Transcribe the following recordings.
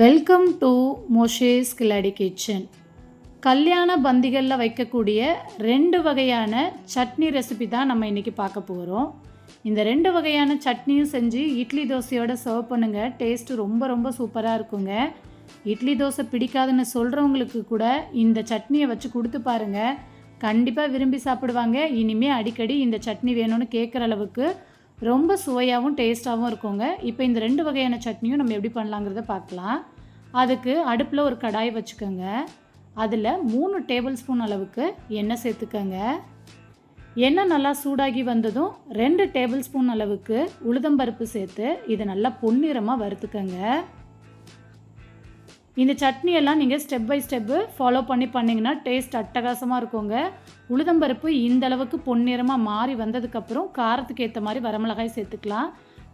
Welcome to Moshe's கில்லாடி kitchen கல்யாண பந்திகளில் வைக்கக்கூடிய ரெண்டு வகையான சட்னி ரெசிபி தான் நம்ம இன்றைக்கி பார்க்க போகிறோம் இந்த ரெண்டு வகையான சட்னியும் செஞ்சு இட்லி தோசையோட சர்வ் பண்ணுங்கள் டேஸ்ட்டு ரொம்ப ரொம்ப சூப்பராக இருக்குங்க. இட்லி தோசை பிடிக்காதுன்னு சொல்கிறவங்களுக்கு கூட இந்த சட்னியை வச்சு கொடுத்து பாருங்கள் கண்டிப்பாக விரும்பி சாப்பிடுவாங்க. இனிமேல் அடிக்கடி இந்த சட்னி வேணும்னு கேட்குற அளவுக்கு ரொம்ப சுவையாகவும் டேஸ்ட்டாகவும் இருக்குங்க. இப்போ இந்த ரெண்டு வகையான சட்னியும் நம்ம எப்படி பண்ணலாங்கிறத பார்க்கலாம். அதுக்கு அடுப்பில் ஒரு கடாய் வச்சுக்கோங்க. அதில் மூணு டேபிள் ஸ்பூன் அளவுக்கு எண்ணெய் சேர்த்துக்கோங்க. எண்ணெய் நல்லா சூடாகி வந்ததும் ரெண்டு டேபிள் ஸ்பூன் அளவுக்கு உளுதம்பருப்பு சேர்த்து இதை நல்லா பொன்னிறமாக வறுத்துக்கோங்க. இந்த சட்னி எல்லாம் நீங்கள் ஸ்டெப் பை ஸ்டெப்பு ஃபாலோ பண்ணி பண்ணிங்கன்னா டேஸ்ட் அட்டகாசமாக இருக்குங்க. உளுதம்பருப்பு இந்த அளவுக்கு பொன்னிறமாக மாறி வந்ததுக்கப்புறம் காரத்துக்கு ஏற்ற மாதிரி வரமிளகாய் சேர்த்துக்கலாம்.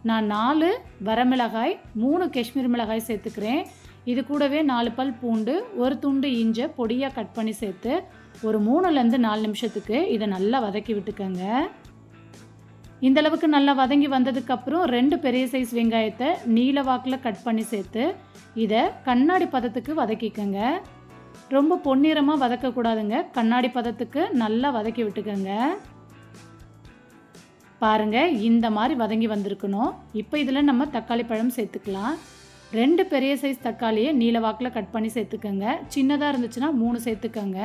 நான் நாலு வரமிளகாய் மூணு காஷ்மீர் மிளகாய் சேர்த்துக்கிறேன். இது கூடவே நாலு பல் பூண்டு ஒரு துண்டு இஞ்சை பொடியாக கட் பண்ணி சேர்த்து ஒரு மூணுலேருந்து நாலு நிமிஷத்துக்கு இதை நல்லா வதக்கி விட்டுக்கோங்க. இந்தளவுக்கு நல்லா வதங்கி வந்ததுக்கப்புறம் ரெண்டு பெரிய சைஸ் வெங்காயத்தை நீல வாக்கில் கட் பண்ணி சேர்த்து இதை கண்ணாடி பதத்துக்கு வதக்கிக்கோங்க. ரொம்ப பொன்னிறமாக வதக்கக்கூடாதுங்க கண்ணாடி பதத்துக்கு நல்லா வதக்கி விட்டுக்கோங்க. பாருங்கள் இந்த மாதிரி வதங்கி வந்திருக்கணும். இப்போ இதில் நம்ம தக்காளி பழம் சேர்த்துக்கலாம். ரெண்டு பெரிய சைஸ் தக்காளியை நீல வாக்கில் கட் பண்ணி சேர்த்துக்கோங்க. சின்னதாக இருந்துச்சுன்னா மூணு சேர்த்துக்கோங்க.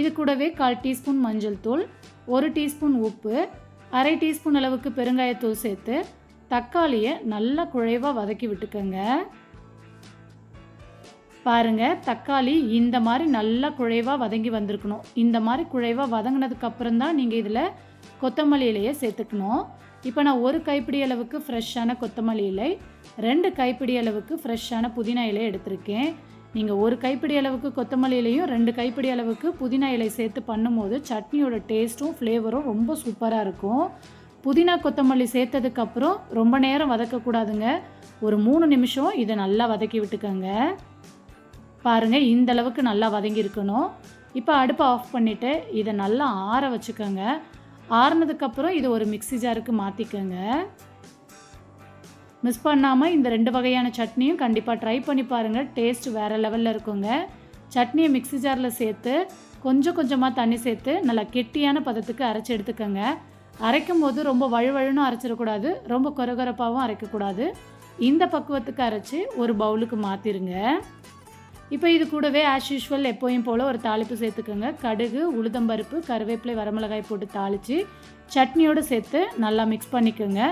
இது கூடவே கால் டீஸ்பூன் மஞ்சள் தூள் ஒரு டீஸ்பூன் உப்பு அரை டீஸ்பூன் அளவுக்கு பெருங்காயத்தூள் சேர்த்து தக்காளியை நல்லா குழைவாக வதக்கி விட்டுக்கோங்க. பாருங்கள் தக்காளி இந்த மாதிரி நல்லா குழைவாக வதங்கி வந்திருக்கணும். இந்த மாதிரி குழைவாக வதங்கினதுக்கப்புறம் தான் நீங்கள் இதில் கொத்தமல்லி இலையை சேர்த்துக்கணும். இப்போ நான் ஒரு கைப்பிடி அளவுக்கு ஃப்ரெஷ்ஷான கொத்தமல்லி இலை ரெண்டு கைப்பிடி அளவுக்கு ஃப்ரெஷ்ஷான புதினா இலை எடுத்திருக்கேன். நீங்கள் ஒரு கைப்பிடி அளவுக்கு கொத்தமல்லி இலையும் ரெண்டு கைப்பிடி அளவுக்கு புதினா இலை சேர்த்து பண்ணும்போது சட்னியோட டேஸ்ட்டும் ஃப்ளேவரும் ரொம்ப சூப்பராக இருக்கும். புதினா கொத்தமல்லி சேர்த்ததுக்கப்புறம் ரொம்ப நேரம் வதக்கக்கூடாதுங்க. ஒரு மூணு நிமிஷம் இதை நல்லா வதக்கி விட்டுக்கோங்க. பாருங்கள் இந்த அளவுக்கு நல்லா வதங்கியிருக்கணும் இப்போ அடுப்பை ஆஃப் பண்ணிவிட்டு இதை நல்லா ஆற வச்சுக்கோங்க. ஆறுனதுக்கப்புறம் இதை ஒரு மிக்சி ஜாருக்கு மாற்றிக்கோங்க மிஸ் பண்ணாமல் இந்த ரெண்டு வகையான சட்னியும் கண்டிப்பாக ட்ரை பண்ணி பாருங்கள் டேஸ்ட் வேறு லெவலில் இருக்குங்க. சட்னியை மிக்சி ஜாரில் சேர்த்து கொஞ்சம் கொஞ்சமாக தண்ணி சேர்த்து நல்லா கெட்டியான பதத்துக்கு அரைச்சி எடுத்துக்கோங்க. அரைக்கும் போது ரொம்ப வழுவழுன்னு அரைச்சிடக்கூடாது ரொம்ப கொரகொரப்பாகவும் அரைக்கக்கூடாது இந்த பக்குவத்துக்கு அரைச்சி ஒரு பவுலுக்கு மாற்றிருங்க இப்போ இது கூடவே ஆஸ் யூஷுவல் எப்போயும் போல் ஒரு தாளிப்பு சேர்த்துக்கோங்க. கடுகு உளுதம்பருப்பு கருவேப்பிலை வரமிளகாய் போட்டு தாளித்து சட்னியோடு சேர்த்து நல்லா மிக்ஸ் பண்ணிக்கோங்க.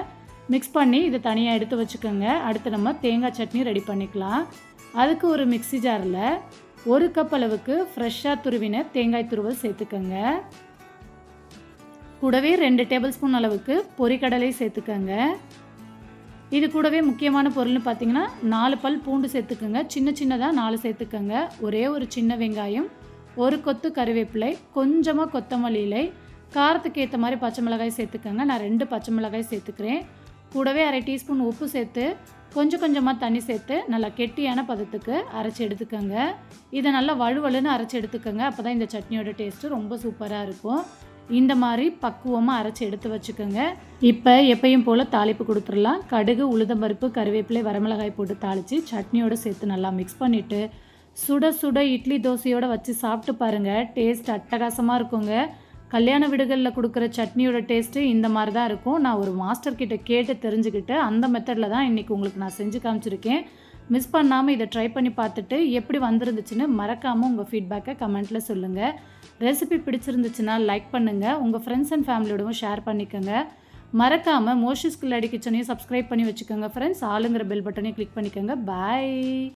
மிக்ஸ் பண்ணி இதை தனியாக எடுத்து வச்சுக்கோங்க. அடுத்து நம்ம தேங்காய் சட்னி ரெடி பண்ணிக்கலாம். அதுக்கு ஒரு மிக்சி ஜாரில் ஒரு கப் அளவுக்கு ஃப்ரெஷ்ஷாக துருவின தேங்காய் துருவல் சேர்த்துக்கோங்க. கூடவே ரெண்டு டேபிள் ஸ்பூன் அளவுக்கு பொரிக்கடலை சேர்த்துக்கோங்க. இது கூடவே முக்கியமான பொருள்னு பார்த்தீங்கன்னா நாலு பல் பூண்டு சேர்த்துக்கோங்க. சின்ன சின்னதாக நாலு சேர்த்துக்கோங்க. ஒரே ஒரு சின்ன வெங்காயம் ஒரு கொத்து கருவேப்பிலை கொஞ்சமாக கொத்தமல்லி இலை காரத்துக்கு ஏற்ற மாதிரி பச்சை மிளகாய் சேர்த்துக்கோங்க. நான் ரெண்டு பச்சை மிளகாய் சேர்த்துக்கிறேன். கூடவே அரை டீஸ்பூன் உப்பு சேர்த்து கொஞ்சம் கொஞ்சமாக தண்ணி சேர்த்து நல்லா கெட்டியான பதத்துக்கு அரைச்சி எடுத்துக்கோங்க. இதை நல்லா வலுவலுன்னு அரைச்சி எடுத்துக்கோங்க. அப்போ தான் இந்த சட்னியோட டேஸ்ட்டு ரொம்ப சூப்பராக இருக்கும். இந்த மாதிரி பக்குவமாக அரைச்சி எடுத்து வச்சுக்கோங்க. இப்போ எப்பையும் போல் தாளிப்பு கொடுத்துடலாம். கடுகு உளுதம்பருப்பு கருவேப்பிலை வரமிளகாய் போட்டு தாளித்து சட்னியோடு சேர்த்து நல்லா மிக்ஸ் பண்ணிவிட்டு சுட சுட இட்லி தோசையோடு வச்சு சாப்பிட்டு பாருங்கள் டேஸ்ட் அட்டகாசமாக இருக்குங்க. கல்யாண வீடுகளில் கொடுக்குற சட்னியோட டேஸ்ட்டு இந்த மாதிரி தான் இருக்கும். நான் ஒரு மாஸ்டர் கிட்ட கேட்டு தெரிஞ்சுக்கிட்டு அந்த மெத்தடில் தான் இன்றைக்கி உங்களுக்கு நான் செஞ்சு காமிச்சிருக்கேன். மிஸ் பண்ணாமல் இதை ட்ரை பண்ணி பார்த்துட்டு எப்படி வந்துருந்துச்சுன்னு மறக்காமல் உங்கள் ஃபீட்பேக்கை கமெண்ட்டில் சொல்லுங்கள் ரெசிபி பிடிச்சிருந்துச்சுன்னா லைக் பண்ணுங்கள் உங்கள் ஃப்ரெண்ட்ஸ் அண்ட் ஃபேமிலியோடவும் ஷேர் பண்ணிக்கோங்க. மறக்காமல் மோஷிஸ் கில்லாடி கிச்சனையும் சப்ஸ்கிரைப் பண்ணி வச்சுக்கோங்க ஃப்ரெண்ட்ஸ் ஆளுங்கிற பெல் பட்டனையும் கிளிக் பண்ணிக்கோங்க. பாய்